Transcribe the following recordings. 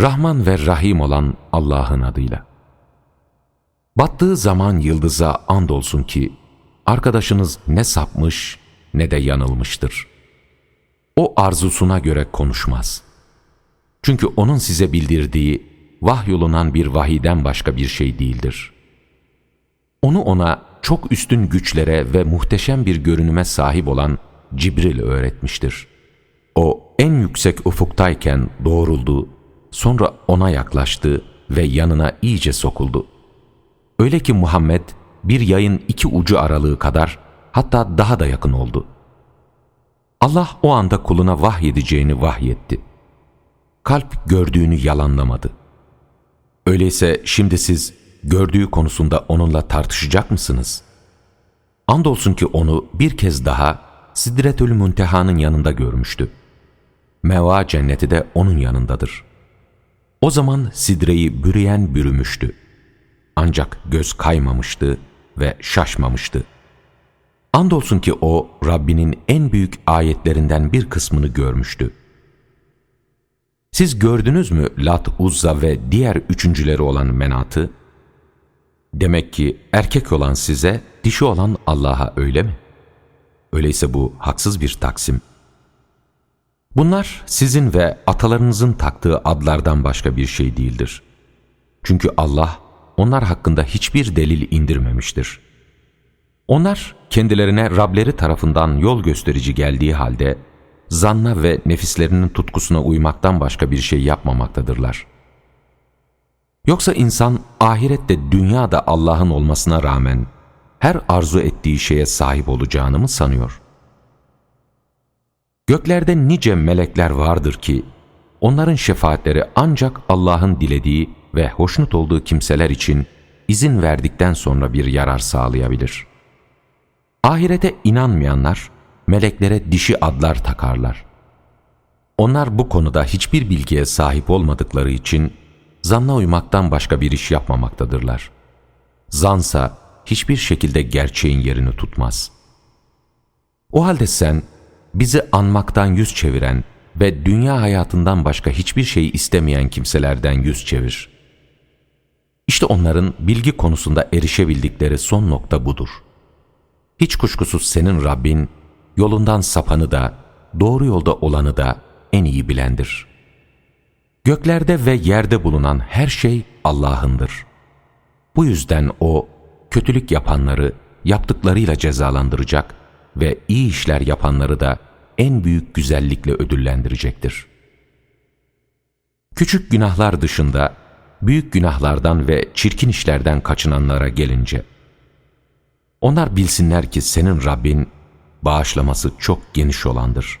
Rahman ve Rahim olan Allah'ın adıyla. Battığı zaman yıldıza andolsun ki, arkadaşınız ne sapmış ne de yanılmıştır. O arzusuna göre konuşmaz. Çünkü onun size bildirdiği, vahyolunan bir vahiden başka bir şey değildir. Onu ona çok üstün güçlere ve muhteşem bir görünüme sahip olan Cibril öğretmiştir. O en yüksek ufuktayken doğruldu, sonra ona yaklaştı ve yanına iyice sokuldu. Öyle ki Muhammed bir yayın iki ucu aralığı kadar hatta daha da yakın oldu. Allah o anda kuluna vahyedeceğini vahyetti. Kalp gördüğünü yalanlamadı. Öyleyse şimdi siz gördüğü konusunda onunla tartışacak mısınız? Andolsun ki onu bir kez daha Sidretül Münteha'nın yanında görmüştü. Meva cenneti de onun yanındadır. O zaman sidreyi bürüyen bürümüştü. Ancak göz kaymamıştı ve şaşmamıştı. Andolsun ki o Rabbinin en büyük ayetlerinden bir kısmını görmüştü. Siz gördünüz mü Lat, Uzza ve diğer üçüncüleri olan menatı? Demek ki erkek olan size, dişi olan Allah'a öyle mi? Öyleyse bu haksız bir taksim. Bunlar sizin ve atalarınızın taktığı adlardan başka bir şey değildir. Çünkü Allah onlar hakkında hiçbir delil indirmemiştir. Onlar kendilerine Rableri tarafından yol gösterici geldiği halde zanna ve nefislerinin tutkusuna uymaktan başka bir şey yapmamaktadırlar. Yoksa insan ahirette dünyada Allah'ın olmasına rağmen her arzu ettiği şeye sahip olacağını mı sanıyor? Göklerde nice melekler vardır ki, onların şefaatleri ancak Allah'ın dilediği ve hoşnut olduğu kimseler için izin verdikten sonra bir yarar sağlayabilir. Ahirete inanmayanlar, meleklere dişi adlar takarlar. Onlar bu konuda hiçbir bilgiye sahip olmadıkları için, zanna uymaktan başka bir iş yapmamaktadırlar. Zansa, hiçbir şekilde gerçeğin yerini tutmaz. O halde sen, bizi anmaktan yüz çeviren ve dünya hayatından başka hiçbir şey istemeyen kimselerden yüz çevir. İşte onların bilgi konusunda erişebildikleri son nokta budur. Hiç kuşkusuz senin Rabbin, yolundan sapanı da, doğru yolda olanı da en iyi bilendir. Göklerde ve yerde bulunan her şey Allah'ındır. Bu yüzden O, kötülük yapanları yaptıklarıyla cezalandıracak ve iyi işler yapanları da en büyük güzellikle ödüllendirecektir. Küçük günahlar dışında büyük günahlardan ve çirkin işlerden kaçınanlara gelince, onlar bilsinler ki senin Rabbin bağışlaması çok geniş olandır.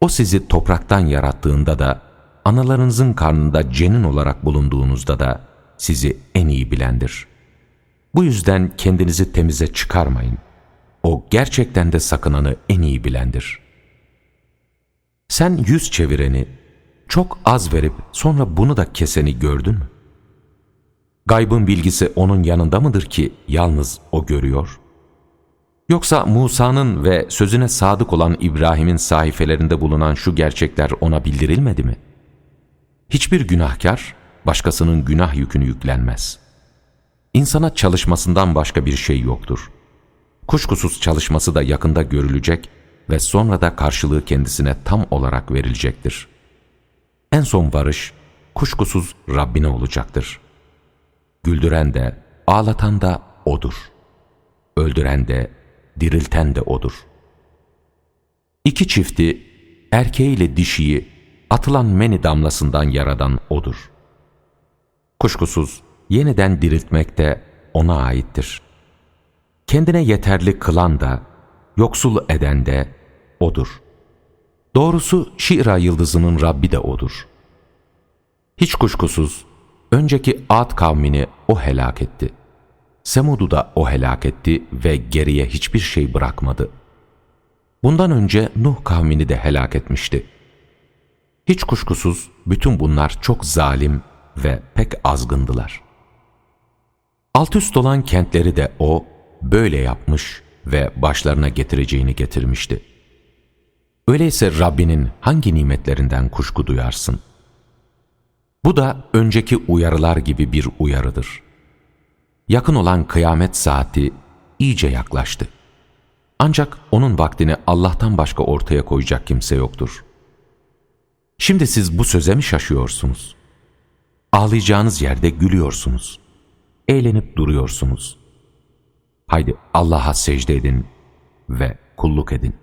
O sizi topraktan yarattığında da, analarınızın karnında cenin olarak bulunduğunuzda da sizi en iyi bilendir. Bu yüzden kendinizi temize çıkarmayın. O gerçekten de sakınanı en iyi bilendir. Sen yüz çevireni, çok az verip sonra bunu da keseni gördün mü? Gaybın bilgisi onun yanında mıdır ki yalnız o görüyor? Yoksa Musa'nın ve sözüne sadık olan İbrahim'in sahifelerinde bulunan şu gerçekler ona bildirilmedi mi? Hiçbir günahkar başkasının günah yükünü yüklenmez. İnsana çalışmasından başka bir şey yoktur. Kuşkusuz çalışması da yakında görülecek ve sonra da karşılığı kendisine tam olarak verilecektir. En son varış kuşkusuz Rabbine olacaktır. Güldüren de, ağlatan da O'dur. Öldüren de, dirilten de O'dur. İki çifti, erkeğiyle dişiyi, atılan meni damlasından yaradan O'dur. Kuşkusuz yeniden diriltmek de O'na aittir. Kendine yeterli kılan da, yoksul eden de O'dur. Doğrusu Şira yıldızının Rabbi de O'dur. Hiç kuşkusuz önceki Ad kavmini O helak etti. Semud'u da O helak etti ve geriye hiçbir şey bırakmadı. Bundan önce Nuh kavmini de helak etmişti. Hiç kuşkusuz bütün bunlar çok zalim ve pek azgındılar. Alt üst olan kentleri de O böyle yapmış ve başlarına getireceğini getirmişti. Öyleyse Rabbinin hangi nimetlerinden kuşku duyarsın? Bu da önceki uyarılar gibi bir uyarıdır. Yakın olan kıyamet saati iyice yaklaştı. Ancak onun vaktini Allah'tan başka ortaya koyacak kimse yoktur. Şimdi siz bu söze mi şaşıyorsunuz? Ağlayacağınız yerde gülüyorsunuz. Eğlenip duruyorsunuz. Haydi Allah'a secde edin ve kulluk edin.